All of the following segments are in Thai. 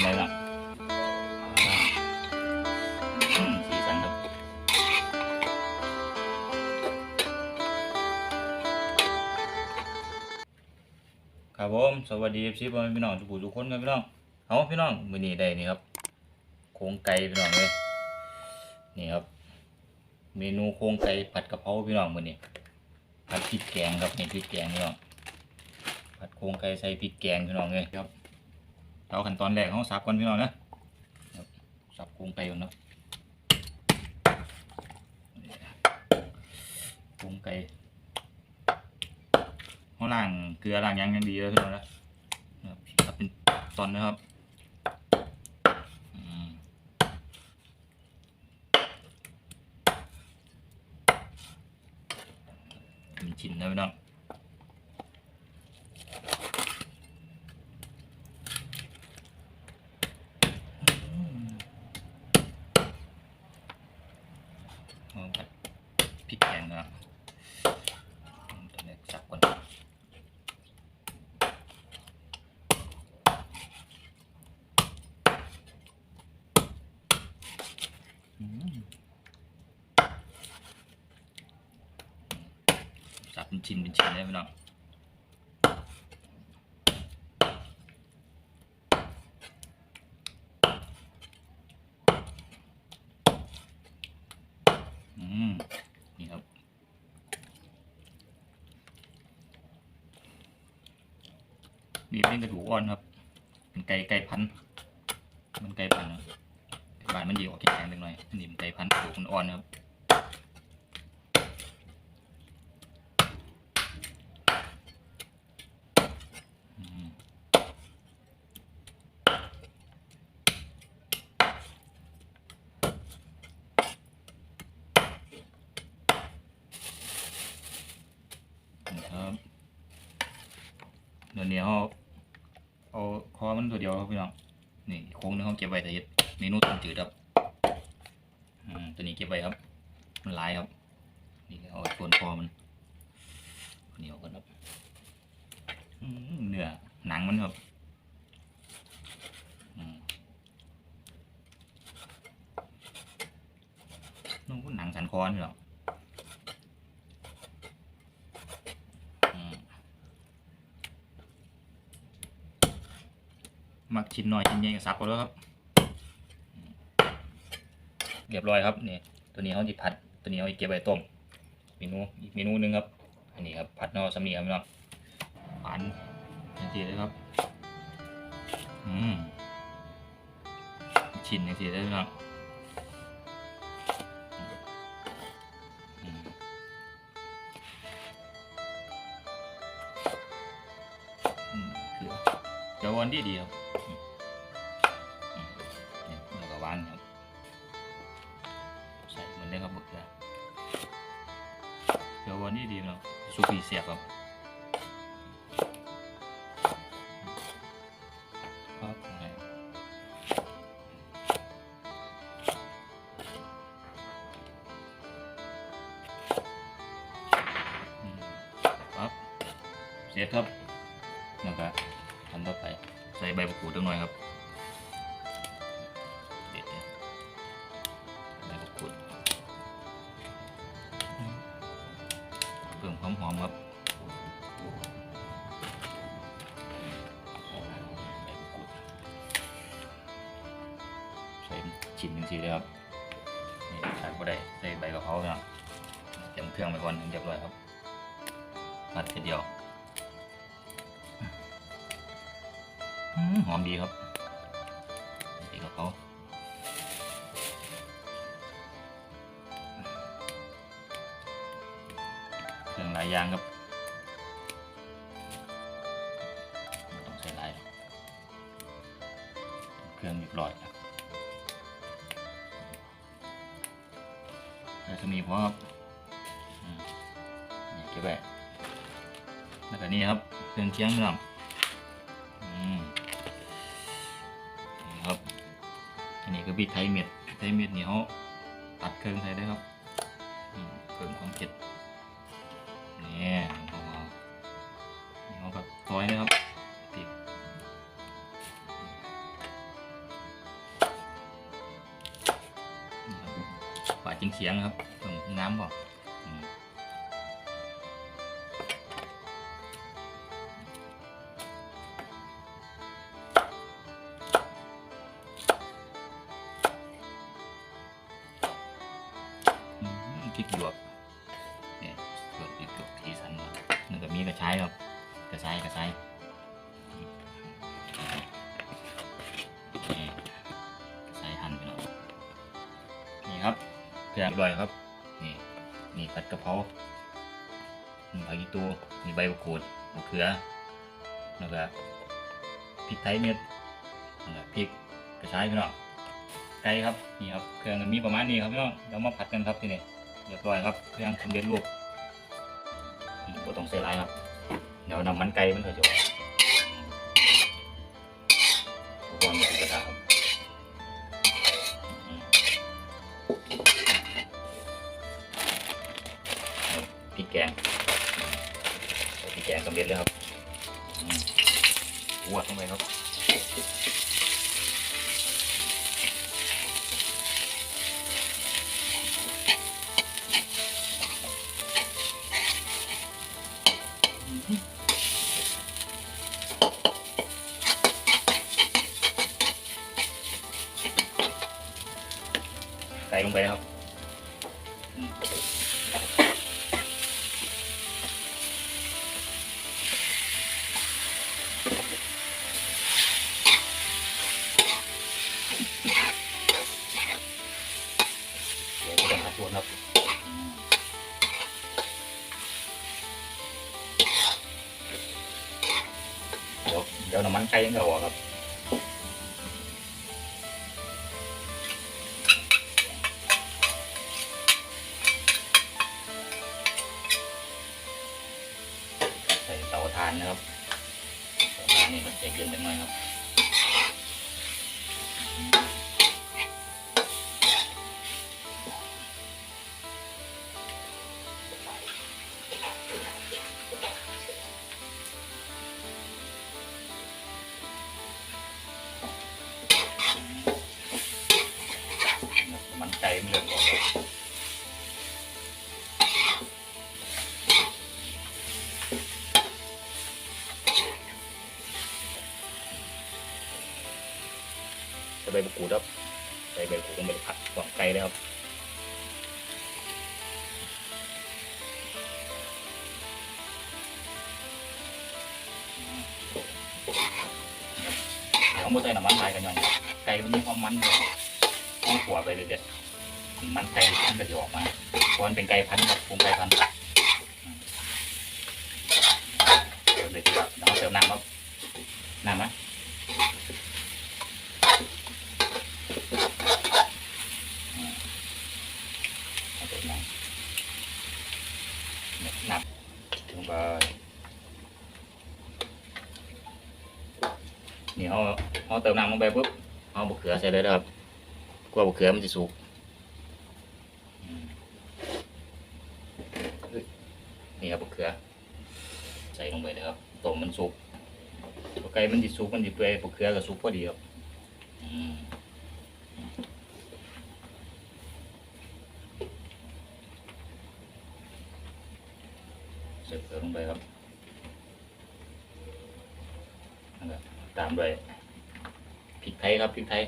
อะไรล่ะสีสันครับครับผมสวัสดีพี่พ่อแม่พี่น้องทุกผู้ทุกคนครับพี่น้องเอาพี่น้องมือนี้ได้นี่ครับโครงไก่พี่น้องเลยนี่ครับ เมนูโครงไก่ผัดกะเพราพี่น้องมือนี้ผัดพริกแกงครับนี่พริกแกงพี่น้องผัดโครงไก่ใส่พริกแกงพี่น้องเลยครับ เอาขั้นตอนแรกเขาสับก่อนพี่น้องนะสับโครงไก่ก่อนเนาะโครงไก่เขาล้างเกลือล้างยังยังดีเลยพี่น้องนะนะครับสับเป็นตอนนะครับอืม เป็นชิ้นนะพี่น้อง เอาผัดพริกแกงนะครับตัวนี้สับก่อนสับเป็นชิ้นเป็นชิ้นเลยพี่น้องอืมนี่ครับ นี่เป็นกระดูกอ่อนครับเป็นไก่ไก่พัน มันไก่พันนะบานมันดีออกแข็งๆเล็กน้อยนนี้มันไก่พันกระดูกมันอ่อนครับนี่ครับเดี๋ยวนี้เขา เอาคอมันตัวเดียวครับพี่น้องนี่โค้งนึงเขาเก็บไว้แต่เฮ็ดเมนูต้มจืดครับอืมตัวนี้เก็บไว้ครับ มันลายครับ นี่เอาส่วนคอมันเหนียวกันครับเนื้อหนังมันครับอืมนู่นหนังสันคอนี่หรอ มักชิ้นหน่อยชิ้นใหญ่ก็สับก็แล้วครับ เรียบร้อยครับนี่ตัวนี้เขาจะผัด ตัวนี้เขาจะเก็บไว้ต้มเมนูอีกเมนูหนึงครับ อันนี้ครับผัดนอสำเนียงพี่น้องปันทันทีเลยครับอืมชิ้นทันทีเลยครับอืมอืมคือจะวันดีเดีครั นี่ดีเนาะสุกีเสียบครับ ชิ้นหนึ่งทีเลยครับนี่ขาดก็ได้ใส่ใบกะเพราเนาะเตรียมเครื่องไปก่อนเรียบร้อยครับผัดทีเดียวหอมดีครับใบกะเพราเครื่องหลายอย่างครับ มีพอครับอืมนี่เก็บไว้แล้วก็นี่ครับเครื่องเคียงน้ำอืมนี่ครับ อันนี้ก็บิดไทยเม็ดไทยเม็ดนี่เขาตัดเครื่องไทยได้ครับเพิ่มความเผ็ดนี่นี่เขากับซอยนะครับ เฉียงครับเพิ่มน้ำบ่อืมอืมพริกหยวกเนี่ยหยวกพริกหยวกทีสันครับนี่ก็มีกระชายครับกระชายกระชาย เครื่องอร่อยครับ นี่นี่ผัดกะเพรานี่ผักอีตูนี่ใบมะกรูดมะเขือแล้วก็พริกไทยเม็ดแล้วก็พริกกระชายพี่น้องไก่ครับนี่ครับเครื่องมันมีประมาณนี้ครับพี่น้องเรามาผัดกันครับทีนี่เรียบร้อยครับเครื่องสำเร็จรูปอืมบ่ต้องใส่หลายครับ เดี๋ยวน้ำมันไก่มันก็จะออกทุ ลงไปนะครับานนะครับเตาถ่านนี่มันจะเย็นไปหน่อยครับมันไก่มันเลืองออก บใส่ใบมะกรูดครับใส่ใบมะกรูดลงไปผัดหวานไก่เลยครับเดี๋ยวเอามาใส่น้ำมันลายกันหน่อยไก่มันมีความมันอยู่ต้องขัวไปเลยเด็ดมันไก่มันก็จะออกมาเพราะมันเป็นไก่พันธุ์ครับปรุงไก่พันธุ์เดี๋ยวเดี๋ยวเราเติมน้ำครับน้ำไหม เอาไปนั่งนับลงไปนี่เอา เติมน้ำลงไปปุ๊บเอาบะเขือใส่เลยนะครับกลัวบะเขือมันจะสุกนี่ครับบะเขือ ใส่ลงไปเลยครับต้มมันสุกไก่มันจะสุกมันจะเปื่อยบะเขือก็สุกพอดีครับใส่เกลือลงไปครับตามด้วย ไทยครับพริกไทย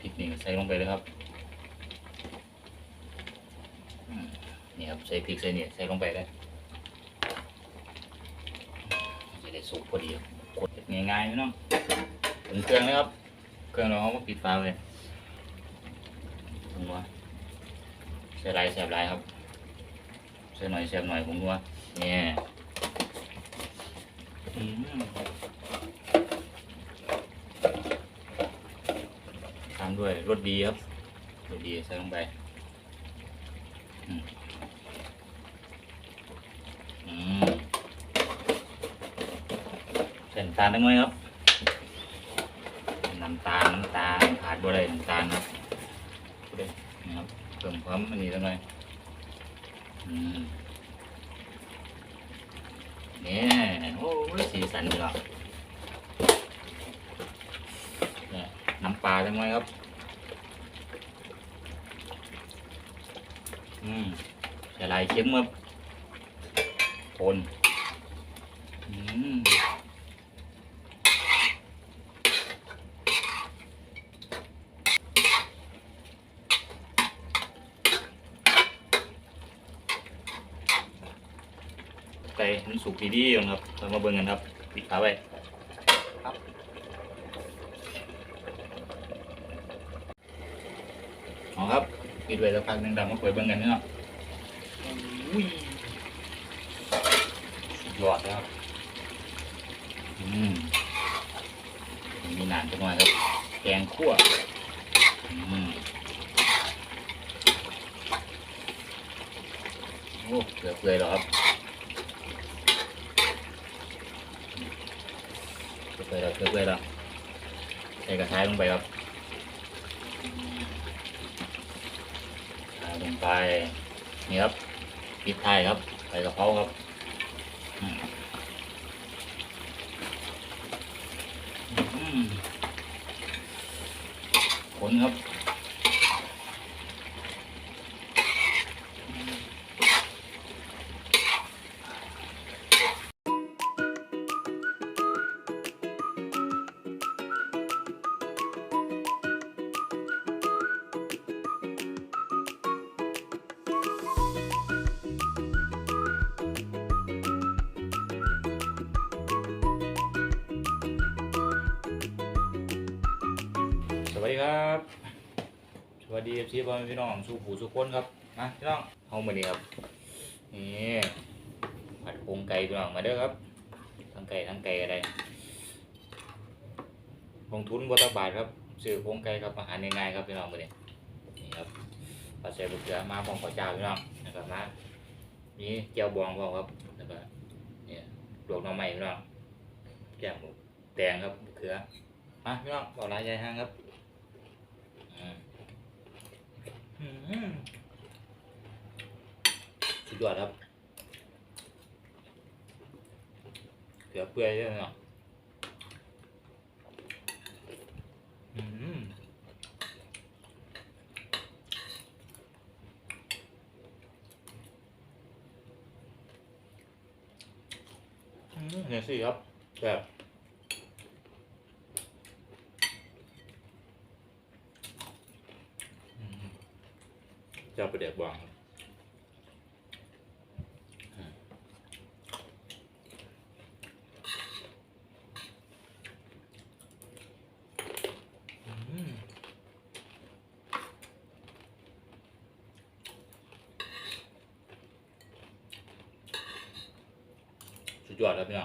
พริกนี่ใส่ลงไปเลยครับนี่ครับใส่พริกใส่เนี่ยใส่ลงไปเลยจะได้สุกพอดีครับกดง่ายๆไม่ต้องถึงเครื่องเลยครับ เครื่องเราเขาปิดฝาเลยผมว่าเสียไรเสียบไรครับเสียหน่อยเสียบหน่อยผมว่า เนี่ยอืมตามด้วยรสดีครับรสดีใส่ลงไปอืมอืมใส่น้ำตาลได้ไหมครับน้ำตาลน้ำตาลขาดบ่ได้น้ำตาลครับนะครับเพิ่มความอันนี้แล้วไงอืม สีสันดีหรอกำปลาจังไงครับ อืมใส่ลายเค็มครับคนอืมไก่มันสุกดีๆครับเรามาเบิ่งกันครับ ปิดฝาไว้ครับเอาครับปิดไว้สักพักหนึงดำมาเปิดเบิ่งกันเนาะอุ้ยสุดยอดนะครับ อืมมีหนานจังหน่อยครับแกงคั่วอืมโอ้เกือบเลยเหรอครับ เกเลยแล้วเกือบใส่กระทะลงไปครับลงไปนี่ครับปิดท้ายครับใส่กระเพราครับอืมอืมคนครับ วัสดีพี่พ่อแม่พี่น้องสู่ผู้สู่คนครับมาพี่น้องเฮามื้อนี้ครับนี่ผัดโครงไก่พี่น้องมาเด้อครับทั้งไก่ทั้งไก่อะไรลงทุนบ่ตักบาทครับซื้อโครงไก่ครับอาหารง่ายๆครับพี่น้องมื้อนี้นี่ครับปลาใส่บุกเกลือมาพร้อมข้าวเจ้าพี่น้องนะครับมานี่เจียวบองพร้อมครับแล้วก็เนี่ยลวกหน่อไม้พี่น้องแกงหมูแตงครับเขือมาพี่น้องบอกลายใหญ่ห้างครับ อืมอืมสุด ยอดครับเกลือเปื่อยด้วยเนาะอืมอืมเนี่ยสิครับแบบเจ้าประเดี๋ยวบองครับอืมอืม สุดยอ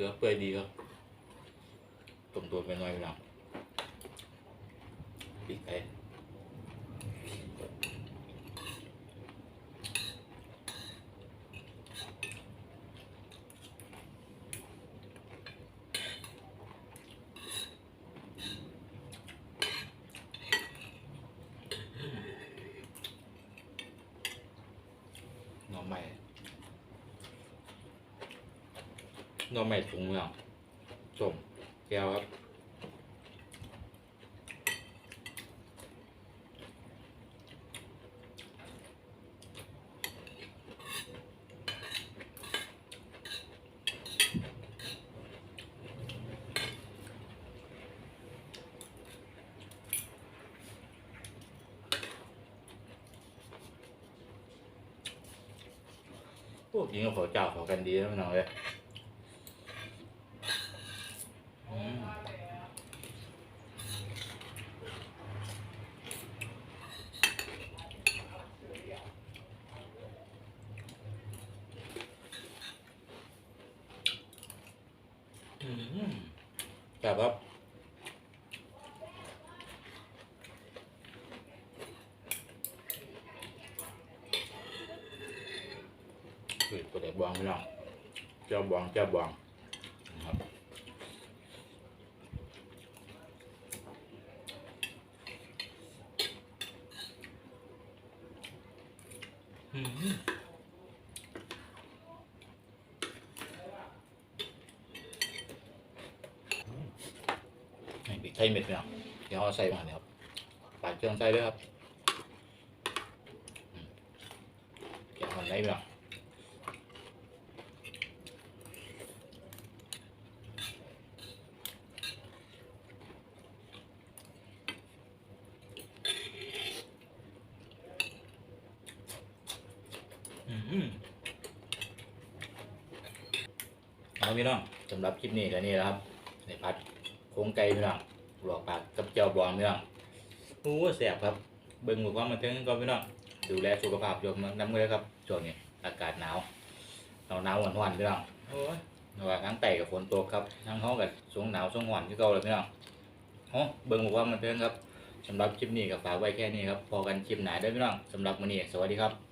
เือเปื่อยดีครับต้มตัวไปหน่อยพี่น้องปีกไก่หน่อไม้ หน่อไม้ถุงเมืองส้มแก้วครับพวกกินกับข้าวเจ้าเขากันดีนะพี่น้องเลยอืม ครับครับคือประเด็กบองพี่น้องเจ้าบองเจ้าบองนะครับอืม นี่พริกไทยเม็ดเนี่ยเดี๋ยวเอาใส่มาเนี่ยครับปาดเครื่องใส่ด้วยครับอืมแกะมันไหนเนาะอืมเอาพี่น้องสำหรับคลิปนี้ก็นี่แหละครับในพัดโครงไก่พี่น้อง ลวกปากกับเจียวบองพี่น้องโอ้แสบครับ เบิ่งบอกว่ามันถึงก็พี่น้องดูแลสุขภาพโยมน้ำเงยครับช่วงนี้อากาศหนาวหนาวหนาวหวานหวานๆพี่น้องโอ้ยว่าทั้งไต่กับฝนตกครับทั้งห้องกับสงหนาวสงหวานที่เก่าเลยพี่น้องโอ้เบิ่งบอกว่ามันถึงครับสำหรับคลิปนี้ก็ฝากไว้แค่นี้ครับพอกันคลิปหนาเด้อพี่น้องสำหรับมื้อนี้สวัสดีครับ